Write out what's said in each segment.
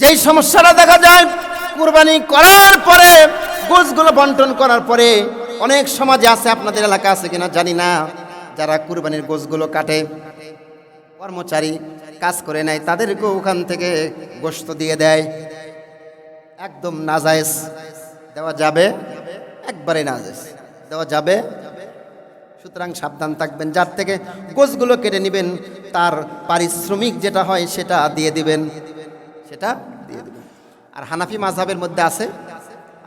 যেই সমস্যাটা দেখা যায়, কুরবানি করার পরে গোছগুলো বন্টন করার পরে, অনেক সমাজে আছে, আপনাদের এলাকা আছে কিনা জানি না, যারা কুরবানির গোছগুলো কাটে, কর্মচারী কাজ করে নেয়, তাদেরকেও ওখান থেকে গোস্ত দিয়ে দেয়। একদম নাজায়েজ দেওয়া যাবে, একবারে নাজায়েজ দেওয়া যাবে। সুতরাং সাবধান থাকবেন, যার থেকে গোছগুলো কেটে নেবেন, তার পারিশ্রমিক যেটা হয়, সেটা দিয়ে দিবেন। সেটা দিয়ে দিবেন আর হানাফি মাঝহাবের মধ্যে আছে,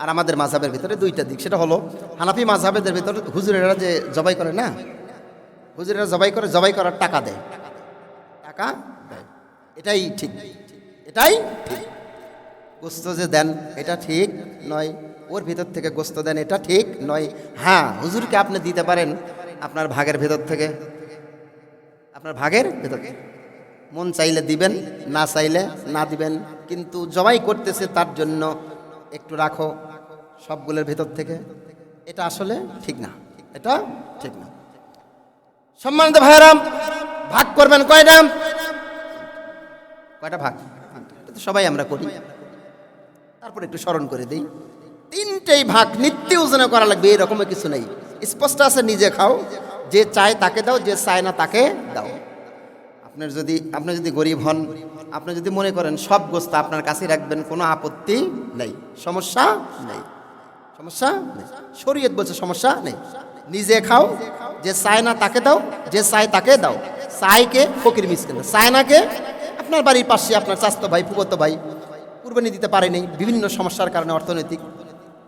আর আমাদের মাঝহাবের ভিতরে দুইটা দিক। সেটা হলো, হানাফি মাঝহাবের ভিতরে হুজুরেরা যে জবাই করে না, হুজুরেরা জবাই করে, জবাই করার টাকা দেয়। টাকা দেয়। এটাই ঠিক। এটাই ঠিক। গোস্ত যে দেন, এটা ঠিক নয়। ওর ভিতর থেকে গোস্ত দেন, এটা ঠিক নয়। হ্যাঁ হুজুরকে আপনি দিতে পারেন আপনার ভাগের ভেতর থেকে। আপনার ভাগের ভেতর থেকে। মন চাইলে দিবেন, না চাইলে না দিবেন। কিন্তু জবাই করতেছে তার জন্য একটু রাখো সবগুলোর ভেতর থেকে। এটা আসলে ঠিক না। এটা ঠিক না। সম্মানিত ভাইরাম ভাগ করবেন কয়টা? কয়টা ভাগ? সবাই আমরা করি। তারপর একটু স্মরণ করে দিই। তিনটেই ভাগ নিত্য ওজনে করা লাগবে এরকম কিছু নেই। স্পষ্ট আছে, নিজে খাও, যে চায় তাকে দাও, যে চায় না তাকে দাও। আপনার যদি, আপনি যদি গরিব হন, আপনি যদি মনে করেন সব গোস্ত আপনার কাছে রাখবেন, কোনো আপত্তি নেই। সমস্যা নেই। সমস্যা নেই। শরীয়ত বলছে সমস্যা নেই। নিজে খাও, যে চায় না তাকে দাও, যে চায় তাকে দাও। চাইকে ফকির মিসকিন। চায় নাকে আপনার বাড়ির পাশে আপনার স্বাস্থ্য ভাই ফুকতো ভাই। কুরবানি দিতে পারেনি, বিভিন্ন সমস্যার কারণে অর্থনৈতিক।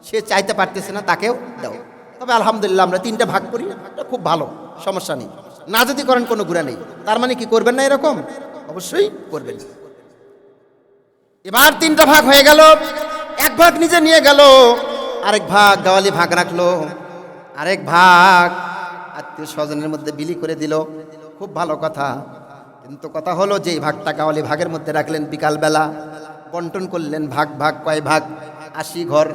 সে চাইতে পারতেছে না, তাকেও দাও। তবে আলহামদুলিল্লাহ আমরা তিনটা ভাগ করি, এটা খুব ভালো, সমস্যা নেই। না যদি করেন কোনো গুণা নেই। তার মানে কি করবেন না এরকম? অবশ্যই করবেন। এবার তিনটা ভাগ হয়ে গেল। এক ভাগ নিজে নিয়ে গেল, আরেক ভাগ গাওয়ালি ভাগ রাখল। আরেক ভাগ আত্মীয় স্বজনের মধ্যে বিলি করে দিল। খুব ভালো কথা। কিন্তু কথা হলো যে ভাগটা গাওয়ালি ভাগের মধ্যে রাখলেন বিকালবেলা। বন্টন করলেন ভাগ ভাগ, কয় ভাগ? আশি ঘর।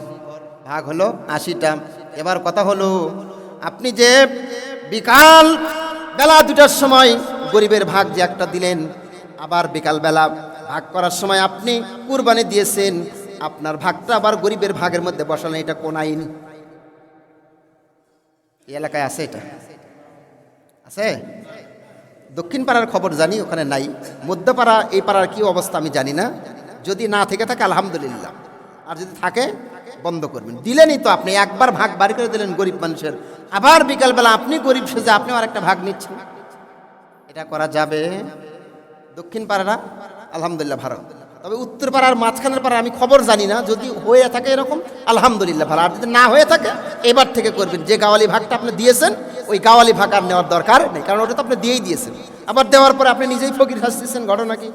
ভাগ হলো আশিটা। এবার কথা হলো, আপনি যে বিকাল বেলা দুটার সময় গরিবের ভাগ যে একটা দিলেন, আবার বিকালবেলা ভাগ করার সময় আপনি কুরবানি দিয়েছেন, আপনার ভাগটা আবার গরিবের ভাগের মধ্যে বসালেন, এটা কোন আইন? এলাকায় আছে এটা? আছে? দক্ষিণ পাড়ার খবর জানি, ওখানে নাই। মধ্যপাড়া, এই পাড়ার কি অবস্থা আমি জানি না। যদি না থেকে থাকে, আলহামদুলিল্লাহ। আর যদি থাকে, বন্ধ করবেন। দিলেনই তো আপনি, একবার ভাগ বাড়ি করে দিলেন গরিব মানুষের। আবার বিকালবেলা আপনি গরিব সেজে আপনি আর একটা ভাগ নিচ্ছেন। এটা করা যাবে দক্ষিণ পাড়ারা? আলহামদুলিল্লাহ ভালো। তবে উত্তর পাড়ার মাঝখানের পাড়া আমি খবর জানি না, যদি হয়ে থাকে এরকম, আলহামদুলিল্লাহ ভালো। আর যদি না হয়ে থাকে, এবার থেকে করবেন। যে গাওয়ালি ভাগটা আপনি দিয়েছেন, ওই গাওয়ালি ভাগ আর নেওয়ার দরকার নেই। কারণ ওটা তো আপনি দিয়েই দিয়েছেন। আবার দেওয়ার পরে আপনি নিজেই ফকির হাসতেছেন ঘটনা কি?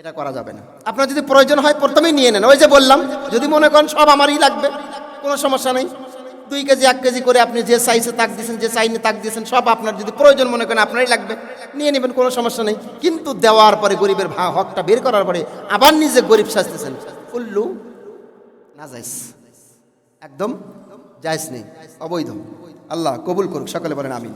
এটা করা যাবে না। আপনার যদি প্রয়োজন হয় প্রথমেই নিয়ে নেন। ওই যে বললাম, যদি মনে করেন সব আমারই লাগবে, কোনো সমস্যা নেই। দুই কেজি, এক কেজি করে আপনি যে সাইজে তাক দিয়েছেন, যে সাইনে তাক দিয়েছেন, সব আপনার যদি প্রয়োজন মনে করেন আপনারই লাগবে। নিয়ে নেবেন, কোনো সমস্যা নেই। কিন্তু দেওয়ার পরে গরিবের ভা, হকটা বের করার পরে আবার নিজে গরিব সাজতেছেন। উল্লু, না যাইস। একদম যাইস নেই অবৈধ। আল্লাহ কবুল করুক। সকলে বলেন আমিন।